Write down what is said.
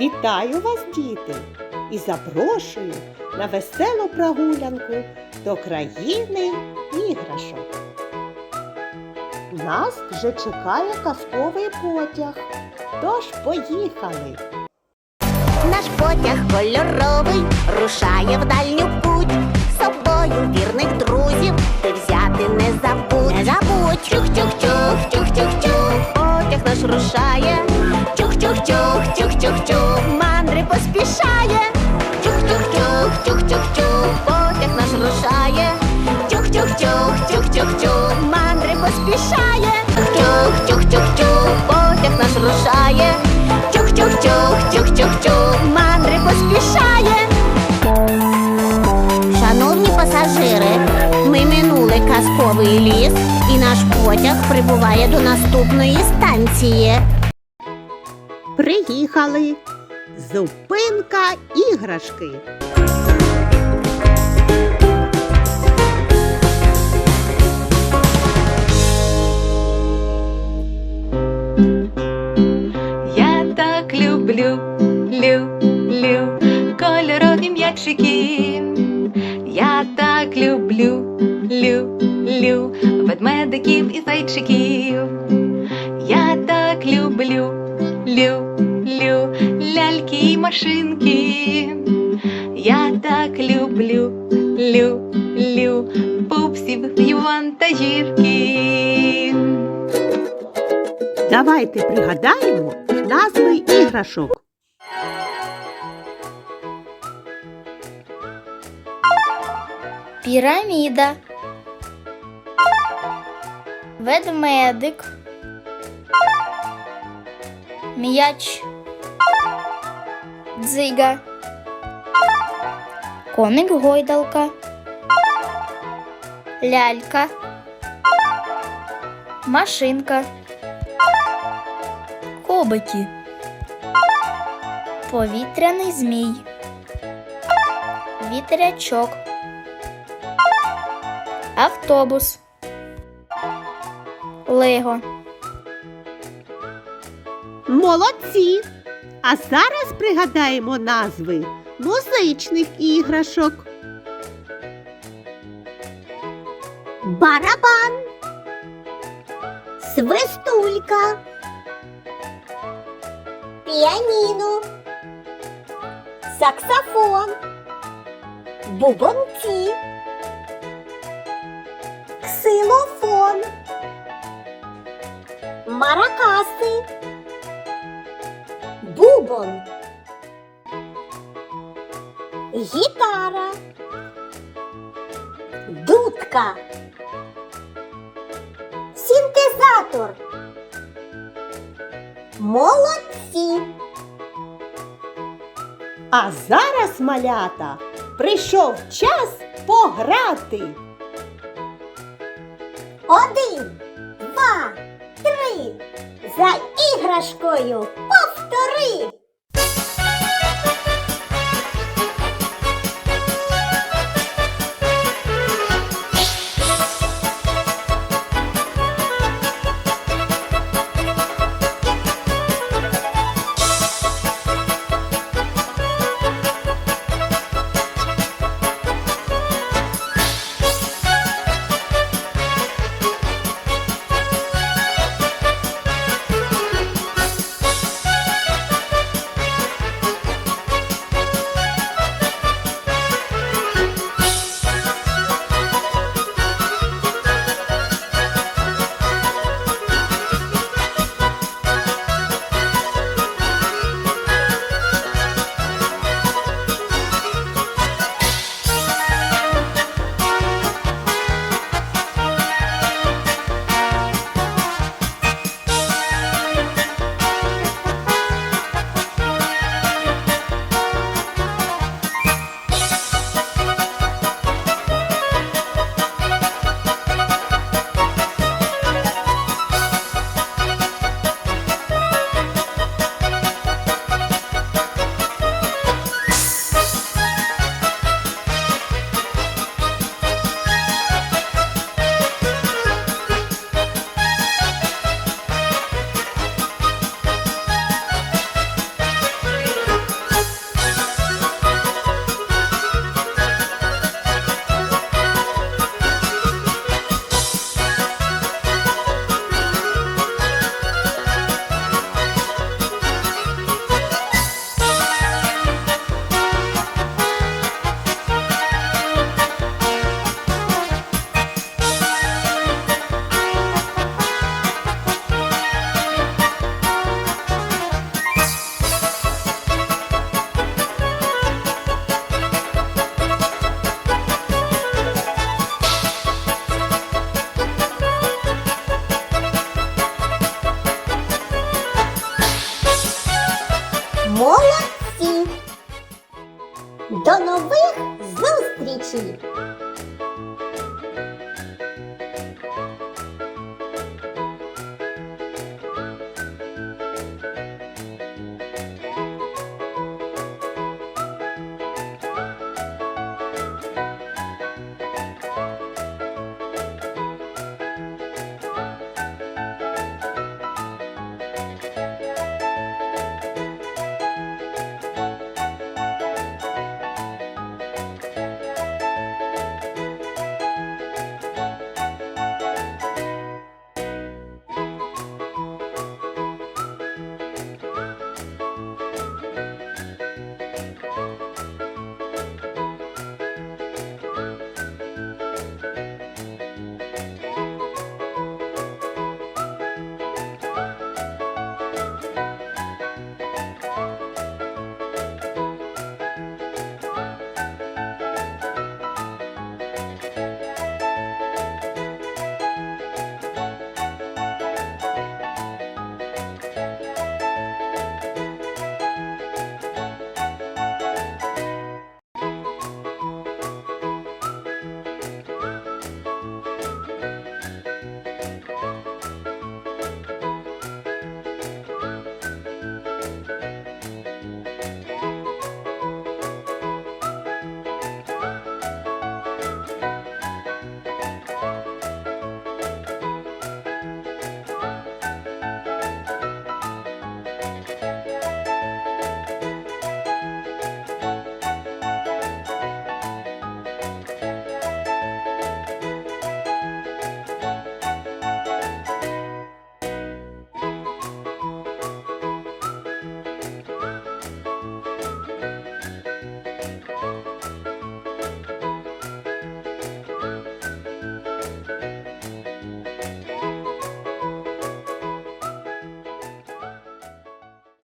Вітаю вас, діти, і запрошую на веселу прогулянку до країни іграшок. Нас вже чекає казковий потяг. Тож поїхали! Наш потяг кольоровий рушає в дальню путь. Собою вірних друзів поспішає. Чух-чух-чух-чух. Потяг наш рушає. Чух-чух-чух, чух-чух-чух, мандри поспішає. Шановні пасажири, ми минули казковий ліс, і наш потяг прибуває до наступної станції. Приїхали! Зупинка іграшки. Ведмедиків і зайчиків. Я так люблю, люблю ляльки й машинки. Я так люблю, люблю пупсів і вантажівки. Давайте пригадаємо назви іграшок. Піраміда. Ведмедик. М'яч. Дзига. Коник гойдалка. Лялька. Машинка. Кобики. Повітряний змій. Вітрячок. Автобус. Лего. Молодці! А зараз пригадаємо назви музичних іграшок. Барабан, свистулька, піаніно, саксофон, бубонці, ксилофон, маракаси, бубон, гітара, дудка. Синтезатор. Молодці. А зараз, малята, прийшов час пограти. Один. За іграшкою повтори. До нових зустрічей!